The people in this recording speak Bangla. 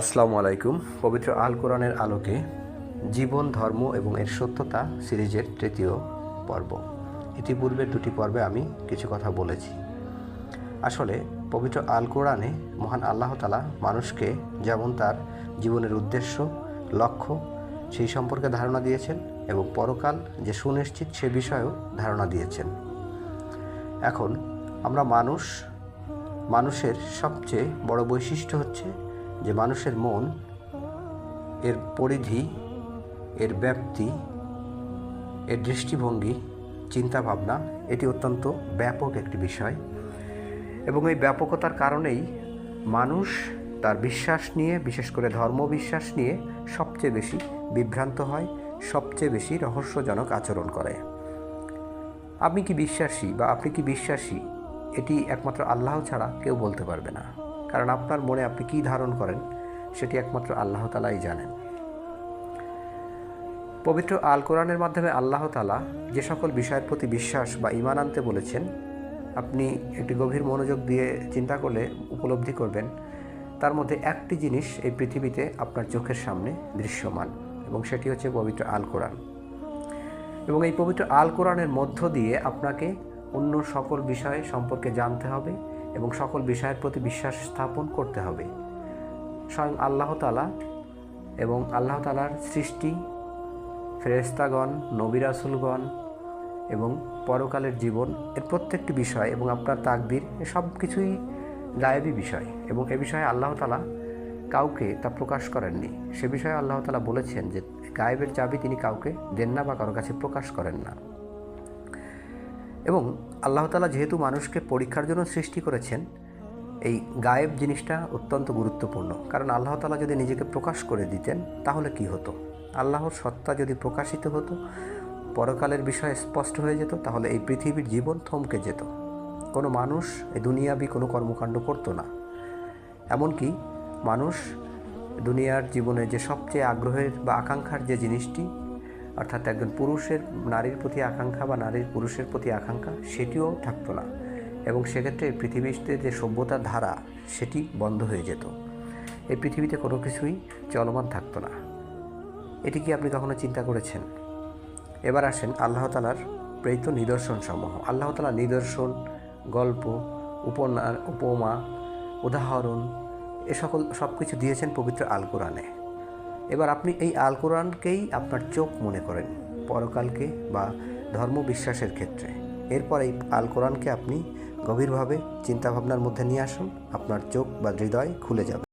আসসালামু আলাইকুম। পবিত্র আল কোরআনের আলোকে জীবন, ধর্ম এবং এর সত্যতা সিরিজের তৃতীয় পর্ব। ইতিপূর্বের দুটি পর্বে আমি কিছু কথা বলেছি। আসলে পবিত্র আল কোরআনে মহান আল্লাহ তালা মানুষকে যেমন তার জীবনের উদ্দেশ্য, লক্ষ্য সেই সম্পর্কে ধারণা দিয়েছেন এবং পরকাল যে সুনিশ্চিত সে বিষয়েও ধারণা দিয়েছেন। এখন আমরা মানুষ, মানুষের সবচেয়ে বড় বৈশিষ্ট্য হচ্ছে যে মানুষের মন, এর পরিধি, এর ব্যাপ্তি, এর দৃষ্টিভঙ্গি, চিন্তাভাবনা, এটি অত্যন্ত ব্যাপক একটি বিষয়। এবং এই ব্যাপকতার কারণেই মানুষ তার বিশ্বাস নিয়ে, বিশেষ করে ধর্ম বিশ্বাস নিয়ে সবচেয়ে বেশি বিভ্রান্ত হয়, সবচেয়ে বেশি রহস্যজনক আচরণ করে। আপনি কি বিশ্বাসী বা আপনি কি বিশ্বাসী, এটি একমাত্র আল্লাহ ছাড়া কেউ বলতে পারবে না। কারণ আপনার মনে আপনি কি ধারণ করেন সেটি একমাত্র আল্লাহ তালাই জানেন। পবিত্র আল কোরআনের মাধ্যমে আল্লাহ তালা যে সকল বিষয়ের প্রতি বিশ্বাস বা ইমান আনতে বলেছেন, আপনি একটি গভীর মনোযোগ দিয়ে চিন্তা করলে উপলব্ধি করবেন, তার মধ্যে একটি জিনিস এই পৃথিবীতে আপনার চোখের সামনে দৃশ্যমান, এবং সেটি হচ্ছে পবিত্র আল কোরআন এবং এই পবিত্র আল কোরআনের মধ্য দিয়ে আপনাকে অন্য সকল বিষয় সম্পর্কে জানতে হবে এবং সকল বিষয়ের প্রতি বিশ্বাস স্থাপন করতে হবে। স্বয়ং আল্লাহ তালা এবং আল্লাহ তালার সৃষ্টি ফেরেস্তাগণ নবিরাসুলগণ এবং পরকালের জীবন এর প্রত্যেকটি বিষয় এবং আপনার তাকদির সব কিছুই গায়েবী বিষয় এবং এ বিষয়ে আল্লাহ তালা কাউকে তা প্রকাশ করেননি। সে বিষয়ে আল্লাহ তালা বলেছেন যে, গায়েবের চাবি তিনি কাউকে দেন না বা কারও কাছে প্রকাশ করেন না। এবং আল্লাহ তালা যেহেতু মানুষকে পরীক্ষার জন্য সৃষ্টি করেছেন, এই গায়েব জিনিসটা অত্যন্ত গুরুত্বপূর্ণ। কারণ আল্লাহ তালা যদি নিজেকে প্রকাশ করে দিতেন, তাহলে কি হতো? আল্লাহর সত্তা যদি প্রকাশিত হতো, পরকালের বিষয়ে স্পষ্ট হয়ে যেত, তাহলে এই পৃথিবীর জীবন থমকে যেত। কোনো মানুষ এই দুনিয়াবি কোনো কর্মকাণ্ড করতো না। এমনকি মানুষ দুনিয়ার জীবনে যে সবচেয়ে আগ্রহের বা আকাঙ্ক্ষার যে জিনিসটি অর্থাৎ একজন পুরুষের নারীর প্রতি আকাঙ্ক্ষা বা নারীর পুরুষের প্রতি আকাঙ্ক্ষা, সেটিও থাকতো না। এবং সেক্ষেত্রে পৃথিবীতে যে সভ্যতার ধারা, সেটি বন্ধ হয়ে যেত। এই পৃথিবীতে কোনো কিছুই চলমান থাকতো না। এটি কি আপনি কখনো চিন্তা করেছেন? এবার আসেন আল্লাহ তালার প্রেরিত নিদর্শন সমূহ। আল্লাহ তালার নিদর্শন, গল্প, উপনা, উপমা, উদাহরণ, এ সকল সব কিছু দিয়েছেন পবিত্র আল কোরআনে এবার আপনি এই আল কোরআনকেই আপনার চোখ মনে করেন, পরকালকে বা ধর্ম বিশ্বাসের ক্ষেত্রে। এরপর এই আল কোরআনকে আপনি গভীরভাবে চিন্তাভাবনার মধ্যে নিয়ে আসুন, আপনার চোখ বা হৃদয় খুলে যাবে।